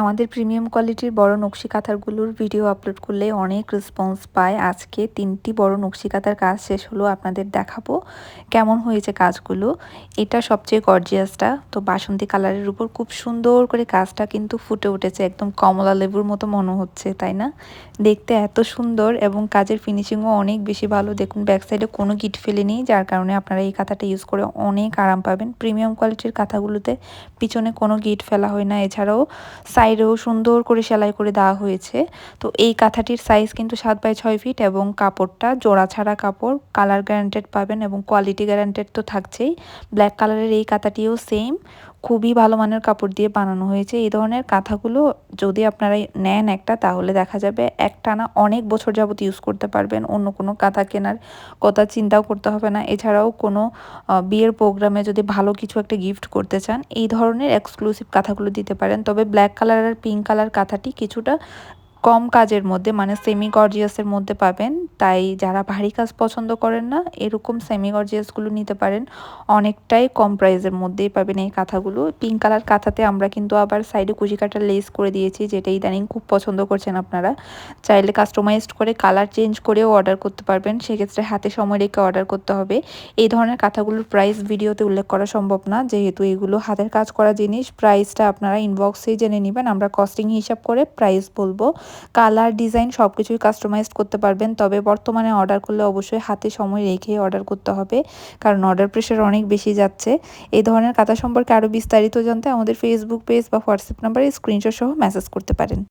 আমাদের প্রিমিয়াম কোয়ালিটির বড় নকশি কাঁথারগুলোর ভিডিও আপলোড করলে অনেক রেসপন্স পায়। আজকে তিনটি বড় নকশি কাঁথার কাজ শেষ হলো, আপনাদের দেখাবো কেমন হয়েছে কাজগুলো। এটা সবচেয়ে গর্জিয়াসটা তো বাসন্তী কালারের উপর খুব সুন্দর করে কাজটা কিন্তু ফুটে উঠেছে। একদম কমলা লেবুর মতো মনে হচ্ছে, তাই না? দেখতে এত সুন্দর এবং কাজের ফিনিশিংও অনেক বেশি ভালো। দেখুন ব্যাক সাইডে কোনো গিট ফেলেনি, যার কারণে আপনারা এই কাঁথাটা ইউজ করে অনেক আরাম পাবেন। প্রিমিয়াম কোয়ালিটির কাঁথাগুলোতে পিছনে কোনো গিট ফেলা হয় না। এছাড়াও সাইডেও সুন্দর করে সেলাই করে দেওয়া হয়েছে। তো এই কাঁথাটির সাইজ কিন্তু সাত বাই ছয় ফিট এবং কাপড়টা জোড়া ছাড়া কাপড় কালার গ্যারান্টেড পাবেন এবং কোয়ালিটি গ্যারান্টেড তো থাকছেই। ব্ল্যাক কালারের এই কাঁথাটিও সেম খুবই ভালো মানের কাপড় দিয়ে বানানো হয়েছে। এই ধরনের কাঁথাগুলো যদি আপনারা নেন একটা, তাহলে দেখা যাবে একটানা অনেক বছর যাবত ইউজ করতে পারবেন। অন্য কোনো কাঁথা কেনার কথা চিন্তাও করতে হবে না। এছাড়াও কোনো বিয়ের প্রোগ্রামে যদি ভালো কিছু একটা গিফট করতে চান, এই ধরনের এক্সক্লুসিভ কাঁথাগুলো দিতে পারেন। তবে ব্ল্যাক কালার আর পিঙ্ক কালার কাঁথাটি কিছুটা কম কাজের মধ্যে মানে সেমি গর্জিয়াসের মধ্যে পাবেন। তাই যারা ভারী কাজ পছন্দ করেন না, এরকম সেমি গর্জিয়াসগুলো নিতে পারেন। অনেকটাই কম প্রাইসের মধ্যেই পাবেন এই কাঁথাগুলো। পিঙ্ক কালার কাঁথাতে আমরা কিন্তু আবার সাইডে কুচি কাটার লেস করে দিয়েছি, যেটা ইদানিং খুব পছন্দ করছেন আপনারা। চাইলে কাস্টমাইজড করে কালার চেঞ্জ করেও অর্ডার করতে পারবেন। সেক্ষেত্রে হাতে সময় রেখে অর্ডার করতে হবে। এই ধরনের কাঁথাগুলোর প্রাইস ভিডিওতে উল্লেখ করা সম্ভব না। যেহেতু এগুলো হাতের কাজ করা জিনিস প্রাইসটা আপনারা ইনবক্সেই জেনে নেবেন। আমরা কস্টিং হিসাব করে প্রাইস বলব। কালার, ডিজাইন সব কিছুই কাস্টমাইজ করতে পারবেন। তবে বর্তমানে অর্ডার করলে অবশ্যই হাতে সময় রেখে অর্ডার করতে হবে, কারণ অর্ডার প্রেশার অনেক বেশি যাচ্ছে। এই ধরনের কাঁথা সম্পর্কে আরও বিস্তারিত জানতে আমাদের ফেসবুক পেজ বা হোয়াটসঅ্যাপ নাম্বারে স্ক্রিনশট সহ মেসেজ করতে পারেন।